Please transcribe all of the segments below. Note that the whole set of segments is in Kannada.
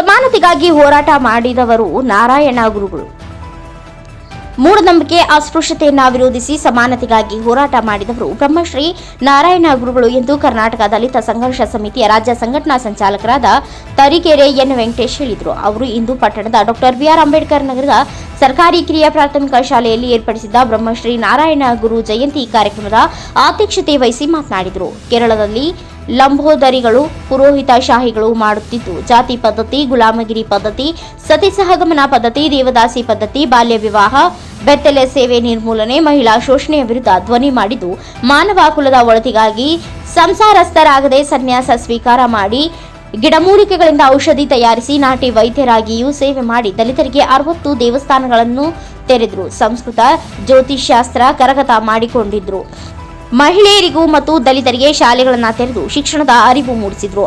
ಸಮಾನತೆಗಾಗಿ ಹೋರಾಟ ಮಾಡಿದವರು ನಾರಾಯಣ ಗುರುಗಳು. ಮೂಢನಂಬಿಕೆ, ಅಸ್ಪೃಶ್ಯತೆಯನ್ನು ವಿರೋಧಿಸಿ ಸಮಾನತೆಗಾಗಿ ಹೋರಾಟ ಮಾಡಿದವರು ಬ್ರಹ್ಮಶ್ರೀ ನಾರಾಯಣ ಗುರುಗಳು ಎಂದು ಕರ್ನಾಟಕ ದಲಿತ ಸಂಘರ್ಷ ಸಮಿತಿಯ ರಾಜ್ಯ ಸಂಘಟನಾ ಸಂಚಾಲಕರಾದ ತರೀಕೆರೆ ಎನ್. ವೆಂಕಟೇಶ್ ಹೇಳಿದರು. ಅವರು ಇಂದು ಪಟ್ಟಣದ ಡಾಕ್ಟರ್ ಬಿಆರ್ ಅಂಬೇಡ್ಕರ್ ನಗರದ ಸರ್ಕಾರಿ ಕಿರಿಯ ಪ್ರಾಥಮಿಕ ಶಾಲೆಯಲ್ಲಿ ಏರ್ಪಡಿಸಿದ್ದ ಬ್ರಹ್ಮಶ್ರೀ ನಾರಾಯಣ ಗುರು ಜಯಂತಿ ಕಾರ್ಯಕ್ರಮದ ಅಧ್ಯಕ್ಷತೆ ವಹಿಸಿ ಮಾತನಾಡಿದರು. ಕೇರಳದಲ್ಲಿ ಲಂಬೋದರಿಗಳು ಪುರೋಹಿತ ಶಾಹಿಗಳು ಮಾಡುತ್ತಿದ್ದು, ಜಾತಿ ಪದ್ಧತಿ, ಗುಲಾಮಗಿರಿ ಪದ್ಧತಿ, ಸತಿ ಸಹಗಮನ ಪದ್ಧತಿ, ದೇವದಾಸಿ ಪದ್ಧತಿ, ಬಾಲ್ಯ ವಿವಾಹ, ಬೆತ್ತಲೆ ಸೇವೆ ನಿರ್ಮೂಲನೆ, ಮಹಿಳಾ ಶೋಷಣೆಯ ವಿರುದ್ಧ ಧ್ವನಿ ಮಾಡಿದ್ದು, ಮಾನವ ಕುಲದ ಒಳತಿಗಾಗಿ ಸಂಸಾರಸ್ಥರಾಗದೆ ಸನ್ಯಾಸ ಸ್ವೀಕಾರ ಮಾಡಿ, ಗಿಡಮೂಲಿಕೆಗಳಿಂದ ಔಷಧಿ ತಯಾರಿಸಿ ನಾಟಿ ವೈದ್ಯರಾಗಿಯೂ ಸೇವೆ ಮಾಡಿ ದಲಿತರಿಗೆ ಅರವತ್ತು ದೇವಸ್ಥಾನಗಳನ್ನು ತೆರೆದ್ರು. ಸಂಸ್ಕೃತ ಜ್ಯೋತಿಷ್ಶಾಸ್ತ್ರ ಕರಗತ ಮಾಡಿಕೊಂಡಿದ್ರು. ಮಹಿಳೆಯರಿಗೂ ಮತ್ತು ದಲಿತರಿಗೆ ಶಾಲೆಗಳನ್ನು ತೆರೆದು ಶಿಕ್ಷಣದ ಅರಿವು ಮೂಡಿಸಿದ್ರು.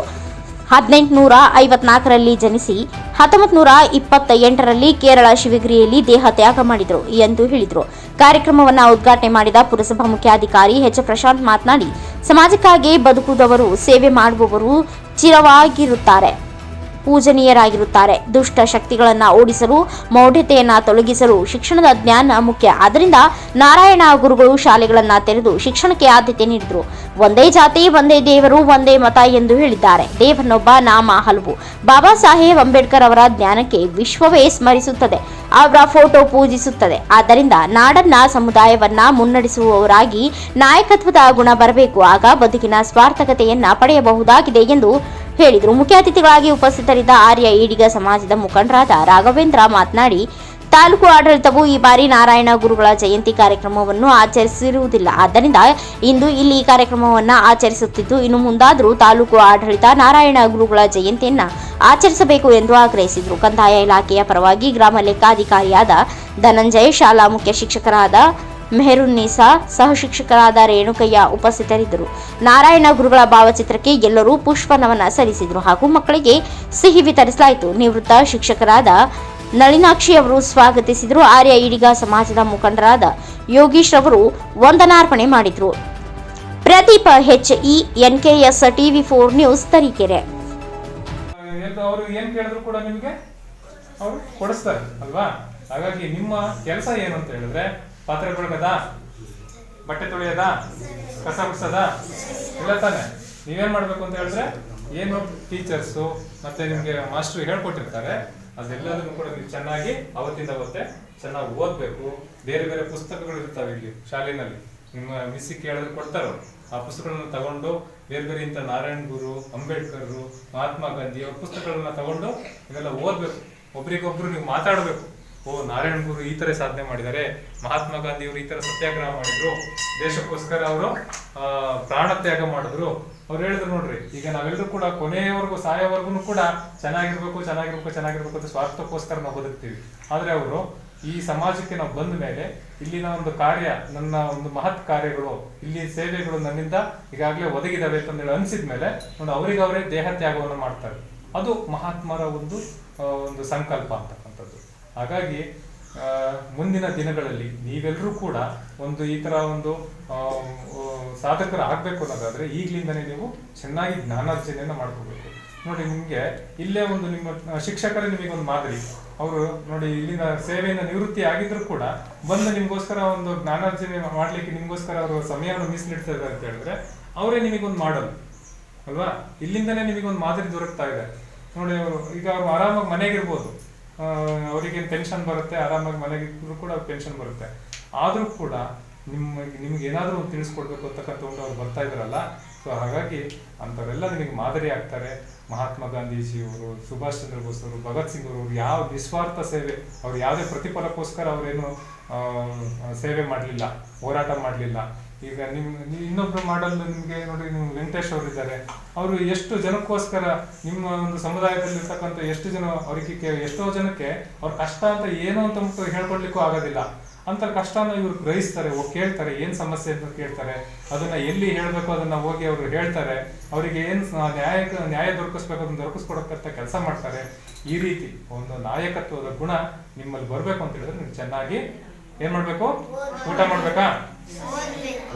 ಹದಿನೆಂಟುನೂರ ಐವತ್ನಾಲ್ಕರಲ್ಲಿ ಜನಿಸಿ ಹತ್ತೊಂಬತ್ತು ನೂರ ಇಪ್ಪತ್ತ ಎಂಟರಲ್ಲಿ ಕೇರಳ ಶಿವಗಿರಿಯಲ್ಲಿ ದೇಹ ತ್ಯಾಗ ಮಾಡಿದರು ಎಂದು ಹೇಳಿದರು. ಕಾರ್ಯಕ್ರಮವನ್ನು ಉದ್ಘಾಟನೆ ಮಾಡಿದ ಪುರಸಭಾ ಮುಖ್ಯಾಧಿಕಾರಿ ಎಚ್. ಪ್ರಶಾಂತ್ ಮಾತನಾಡಿ, ಸಮಾಜಕ್ಕಾಗಿ ಬದುಕುದವರು, ಸೇವೆ ಮಾಡುವವರು ಚಿರವಾಗಿರುತ್ತಾರೆ. ಪೂಜನೀಯರಾಗಿರುತ್ತಾರೆ. ದುಷ್ಟ ಶಕ್ತಿಗಳನ್ನು ಓಡಿಸಲು, ಮೌಢ್ಯತೆಯನ್ನು ತೊಲಗಿಸಲು ಶಿಕ್ಷಣದ ಜ್ಞಾನ ಮುಖ್ಯ. ಆದ್ದರಿಂದ ನಾರಾಯಣ ಗುರುಗಳು ಶಾಲೆಗಳನ್ನು ತೆರೆದು ಶಿಕ್ಷಣಕ್ಕೆ ಆದ್ಯತೆ ನೀಡಿದರು. ಒಂದೇ ಜಾತಿ, ಒಂದೇ ದೇವರು, ಒಂದೇ ಮತ ಎಂದು ಹೇಳಿದ್ದಾರೆ. ದೇವನೊಬ್ಬ, ನಾಮ ಹಲವು. ಬಾಬಾ ಸಾಹೇಬ್ ಅಂಬೇಡ್ಕರ್ ಅವರ ಜ್ಞಾನಕ್ಕೆ ವಿಶ್ವವೇ ಸ್ಮರಿಸುತ್ತದೆ. ಅವರ ಫೋಟೋ ಪೂಜಿಸುತ್ತದೆ. ಆದ್ದರಿಂದ ನಾಡನ್ನ ಸಮುದಾಯವನ್ನ ಮುನ್ನಡೆಸುವವರಾಗಿ ನಾಯಕತ್ವದ ಗುಣ ಬರಬೇಕು. ಆಗ ಬದುಕಿನ ಸ್ವಾರ್ಥಕತೆಯನ್ನ ಪಡೆಯಬಹುದಾಗಿದೆ ಎಂದು ಹೇಳಿದರು. ಮುಖ್ಯ ಅತಿಥಿಗಳಾಗಿ ಉಪಸ್ಥಿತರಿದ್ದ ಆರ್ಯ ಈಡಿಗ ಸಮಾಜದ ಮುಖಂಡರಾದ ರಾಘವೇಂದ್ರ ಮಾತನಾಡಿ, ತಾಲೂಕು ಆಡಳಿತವು ಈ ಬಾರಿ ನಾರಾಯಣ ಗುರುಗಳ ಜಯಂತಿ ಕಾರ್ಯಕ್ರಮವನ್ನು ಆಚರಿಸಿರುವುದಿಲ್ಲ. ಆದ್ದರಿಂದ ಇಂದು ಇಲ್ಲಿ ಈ ಕಾರ್ಯಕ್ರಮವನ್ನು ಆಚರಿಸುತ್ತಿದ್ದು, ಇನ್ನು ಮುಂದಾದರೂ ತಾಲೂಕು ಆಡಳಿತ ನಾರಾಯಣ ಗುರುಗಳ ಜಯಂತಿಯನ್ನು ಆಚರಿಸಬೇಕು ಎಂದು ಆಗ್ರಹಿಸಿದರು. ಕಂದಾಯ ಇಲಾಖೆಯ ಪರವಾಗಿ ಗ್ರಾಮ ಲೆಕ್ಕಾಧಿಕಾರಿಯಾದ ಧನಂಜಯ ಶಾಲಾ ಮುಖ್ಯ ಶಿಕ್ಷಕರಾದ ಮೆಹರುನ್ನೀಸಾ ಸಹ ಶಿಕ್ಷಕರಾದ ರೇಣುಕಯ್ಯ ಉಪಸ್ಥಿತರಿದ್ದರು. ನಾರಾಯಣ ಗುರುಗಳ ಭಾವಚಿತ್ರಕ್ಕೆ ಎಲ್ಲರೂ ಪುಷ್ಪ ನಮನ ಸಲ್ಲಿಸಿದರು ಹಾಗೂ ಮಕ್ಕಳಿಗೆ ಸಿಹಿ ವಿತರಿಸಲಾಯಿತು. ನಿವೃತ್ತ ಶಿಕ್ಷಕರಾದ ನಳಿನಾಕ್ಷಿ ಅವರು ಸ್ವಾಗತಿಸಿದರು. ಆರ್ಯ ಈಡಿಗ ಸಮಾಜದ ಮುಖಂಡರಾದ ಯೋಗೀಶ್ ಅವರು ವಂದನಾರ್ಪಣೆ ಮಾಡಿದರು. Pradeepa H E N K S TV four news Tarikere. ಅವರು ಕೊಡಿಸ್ತಾರೆ, ಅಲ್ವಾ? ಹಾಗಾಗಿ ನಿಮ್ಮ ಕೆಲಸ ಏನು ಅಂತ ಹೇಳಿದ್ರೆ ಪಾತ್ರೆ ತೊಳ್ಕದ? ಬಟ್ಟೆ ತೊಳೆಯದ? ಕಸ ಗುಡ್ಸದ ಇಲ್ಲ ತಾನೆ. ನೀವೇನ್ ಮಾಡ್ಬೇಕು ಅಂತ ಹೇಳಿದ್ರೆ, ಏನು ಟೀಚರ್ಸು ಮತ್ತೆ ನಿಮ್ಗೆ ಮಾಸ್ಟರ್ ಹೇಳ್ಕೊಟ್ಟಿರ್ತಾರೆ. ಅದೆಲ್ಲದನ್ನು ಕೂಡ ನೀವು ಚೆನ್ನಾಗಿ ಅವತ್ತಿಂದ ಅವತ್ತೆ ಚೆನ್ನಾಗಿ ಓದ್ಬೇಕು. ಬೇರೆ ಬೇರೆ ಪುಸ್ತಕಗಳು ಇರ್ತಾವೆ ಇಲ್ಲಿ ಶಾಲೆಯಲ್ಲಿ ನಿಮ್ಮ ಮಿಸ್ಸಿ ಕೇಳಿದ್ರೆ ಕೊಡ್ತಾರೋ ಆ ಪುಸ್ತಕಗಳನ್ನ ತಗೊಂಡು ಬೇರೆ ಬೇರೆ ಇಂಥ ನಾರಾಯಣ್ ಗುರು, ಅಂಬೇಡ್ಕರ್, ಮಹಾತ್ಮ ಗಾಂಧಿ ಅವ್ರ ಪುಸ್ತಕಗಳನ್ನ ತಗೊಂಡು ಇವೆಲ್ಲ ಓದ್ಬೇಕು. ಒಬ್ರಿಗೊಬ್ರು ನೀವು ಮಾತಾಡಬೇಕು. ಓ, ನಾರಾಯಣ ಗುರು ಈ ತರ ಸಾಧನೆ ಮಾಡಿದ್ದಾರೆ. ಮಹಾತ್ಮ ಗಾಂಧಿ ಅವರು ಈ ತರ ಸತ್ಯಾಗ್ರಹ ಮಾಡಿದ್ರು. ದೇಶಕ್ಕೋಸ್ಕರ ಅವರು ಪ್ರಾಣ ತ್ಯಾಗ ಮಾಡಿದ್ರು. ಅವ್ರು ಹೇಳಿದ್ರು ನೋಡ್ರಿ, ಈಗ ನಾವೆಲ್ಲರೂ ಕೂಡ ಕೊನೆಯವರೆಗೂ, ಸಾಯೋವರೆಗೂ ಕೂಡ ಚೆನ್ನಾಗಿರ್ಬೇಕು ಚೆನ್ನಾಗಿರ್ಬೇಕು ಚೆನ್ನಾಗಿರ್ಬೇಕು ಅಂತ ಸ್ವಾರ್ಥಕ್ಕೋಸ್ಕರ ನಾವು ಬದುಕ್ತೀವಿ. ಆದ್ರೆ ಅವರು ಈ ಸಮಾಜಕ್ಕೆ ನಾವು ಬಂದ ಮೇಲೆ ಇಲ್ಲಿನ ಒಂದು ಕಾರ್ಯ, ನನ್ನ ಒಂದು ಮಹತ್ ಕಾರ್ಯಗಳು, ಇಲ್ಲಿ ಸೇವೆಗಳು ನನ್ನಿಂದ ಈಗಾಗಲೇ ಒದಗಿದಾವೆ ಹೇಳಿ ಅನ್ಸಿದ ಮೇಲೆ ನೋಡಿ ಅವರಿಗೆ ಅವರೇ ದೇಹ ತ್ಯಾಗವನ್ನು ಮಾಡ್ತಾರೆ. ಅದು ಮಹಾತ್ಮರ ಒಂದು ಒಂದು ಸಂಕಲ್ಪ ಅಂತಕ್ಕಂಥದ್ದು ಹಾಗಾಗಿ ಮುಂದಿನ ದಿನಗಳಲ್ಲಿ ನೀವೆಲ್ಲರೂ ಕೂಡ ಒಂದು ಈ ತರ ಒಂದು ಸಾಧಕರಾಗಬೇಕು ಆಗ್ಬೇಕು ಅನ್ನೋದಾದ್ರೆ ಈಗ್ಲಿಂದನೇ ನೀವು ಚೆನ್ನಾಗಿ ಜ್ಞಾನಾರ್ಜನೆಯನ್ನ ಮಾಡ್ಕೋಬೇಕು. ನೋಡಿ, ನಿಮ್ಗೆ ಇಲ್ಲೇ ಒಂದು ನಿಮ್ಮ ಶಿಕ್ಷಕರೇ ನಿಮಗೆ ಒಂದು ಮಾದರಿ. ಅವರು ನೋಡಿ, ಇಲ್ಲಿನ ಸೇವೆಯಿಂದ ನಿವೃತ್ತಿ ಆಗಿದ್ರು ಕೂಡ ಬಂದು ನಿಮಗೋಸ್ಕರ ಒಂದು ಜ್ಞಾನಾರ್ಜನೆ ಮಾಡ್ಲಿಕ್ಕೆ ನಿಮಗೋಸ್ಕರ ಅವರು ಸಮಯವನ್ನು ಮೀಸಲಿಡ್ತಾ ಇದ್ದಾರೆ ಅಂತ ಹೇಳಿದ್ರೆ ಅವರೇ ನಿಮಗೊಂದು ಮಾಡಲ್. ಅಲ್ವಾ? ಇಲ್ಲಿಂದನೇ ನಿಮಗೊಂದು ಮಾದರಿ ದೊರಕ್ತಾ ಇದೆ. ನೋಡಿ, ಅವರು ಈಗ ಅವರು ಆರಾಮಾಗಿ ಮನೆಗಿರ್ಬೋದು. ಅವರಿಗೆ ಟೆನ್ಷನ್ ಬರುತ್ತೆ, ಆರಾಮಾಗಿ ಮನೆಗಿದ್ರು ಕೂಡ ಟೆನ್ಷನ್ ಬರುತ್ತೆ. ಆದರೂ ಕೂಡ ನಿಮ್ಮ, ನಿಮ್ಗೆ ಏನಾದರೂ ತಿಳಿಸ್ಕೊಡ್ಬೇಕು ಅಂತಕ್ಕಂಥ ಒಂದು ಅವ್ರು ಬರ್ತಾ ಇದ್ದಾರಲ್ಲ ಸೊ ಹಾಗಾಗಿ ಅಂಥವರೆಲ್ಲ ನಿಮಗೆ ಮಾದರಿ ಆಗ್ತಾರೆ. ಮಹಾತ್ಮ ಗಾಂಧೀಜಿಯವರು, ಸುಭಾಷ್ ಚಂದ್ರ ಬೋಸ್ ಅವರು, ಭಗತ್ ಸಿಂಗ್ ಅವರು ಯಾವ ನಿಸ್ವಾರ್ಥ ಸೇವೆ, ಅವ್ರು ಯಾವುದೇ ಪ್ರತಿಫಲಕ್ಕೋಸ್ಕರ ಅವರೇನು ಸೇವೆ ಮಾಡಲಿಲ್ಲ, ಹೋರಾಟ ಮಾಡಲಿಲ್ಲ. ಈಗ ನಿಮ್ ನೀವ್ ಇನ್ನೊಬ್ರು ಮಾಡಲ್ ನಿಮಗೆ ನೋಡಿ ನಿಮ್ ವೆಂಕಟೇಶ್ ಅವರು ಇದ್ದಾರೆ ಅವರು ಎಷ್ಟು ಜನಕ್ಕೋಸ್ಕರ ನಿಮ್ಮ ಒಂದು ಸಮುದಾಯದಲ್ಲಿ ಇರ್ತಕ್ಕಂಥ ಎಷ್ಟು ಜನ ಅವರಿಗೆ ಎಷ್ಟೋ ಜನಕ್ಕೆ ಅವ್ರ ಕಷ್ಟ ಅಂತ ಏನು ಅಂತ ಹೇಳ್ಕೊಡ್ಲಿಕ್ಕೂ ಆಗೋದಿಲ್ಲ. ಅಂತ ಕಷ್ಟನ ಇವರು ಗ್ರಹಿಸ್ತಾರೆ ಕೇಳ್ತಾರೆ, ಏನು ಸಮಸ್ಯೆ ಅಂತ ಕೇಳ್ತಾರೆ. ಅದನ್ನ ಎಲ್ಲಿ ಹೇಳಬೇಕು ಅದನ್ನ ಹೋಗಿ ಅವರು ಹೇಳ್ತಾರೆ. ಅವರಿಗೆ ಏನು ನ್ಯಾಯ ನ್ಯಾಯ ದೊರಕಿಸ್ಬೇಕು, ಅದನ್ನ ದೊರಕಿಸ್ಕೊಡಕ್ಕಂತ ಕೆಲಸ ಮಾಡ್ತಾರೆ. ಈ ರೀತಿ ಒಂದು ನಾಯಕತ್ವದ ಗುಣ ನಿಮ್ಮಲ್ಲಿ ಬರಬೇಕು ಅಂತ ಹೇಳಿದ್ರೆ ನೀವು ಚೆನ್ನಾಗಿ ಏನು ಮಾಡಬೇಕು? ಊಟ ಮಾಡ್ಬೇಕಾ?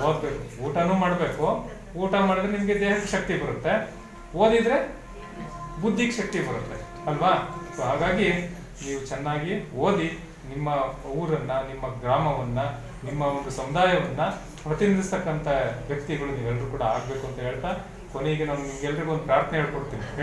ಓದ್ಬೇಕು. ಊಟನೂ ಮಾಡಬೇಕು. ಊಟ ಮಾಡಿದ್ರೆ ನಿಮಗೆ ದೇಹಕ್ಕೆ ಶಕ್ತಿ ಬರುತ್ತೆ. ಓದಿದ್ರೆ ಬುದ್ಧಿಗೆ ಶಕ್ತಿ ಬರುತ್ತೆ. ಅಲ್ವಾ? ಸೊ ಹಾಗಾಗಿ ನೀವು ಚೆನ್ನಾಗಿ ಓದಿ ನಿಮ್ಮ ಊರನ್ನ, ನಿಮ್ಮ ಗ್ರಾಮವನ್ನ, ನಿಮ್ಮ ಒಂದು ಸಮುದಾಯವನ್ನ ಪ್ರತಿನಿಧಿಸ್ತಕ್ಕಂಥ ವ್ಯಕ್ತಿಗಳು ನೀವೆಲ್ಲರೂ ಕೂಡ ಆಗ್ಬೇಕು ಅಂತ ಹೇಳ್ತಾ ಕೊನೆಗೆ ನಾನು ನಿಮ್ಗೆಲ್ರಿಗೂ ಒಂದು ಪ್ರಾರ್ಥನೆ ಹೇಳ್ಕೊಡ್ತೀನಿ.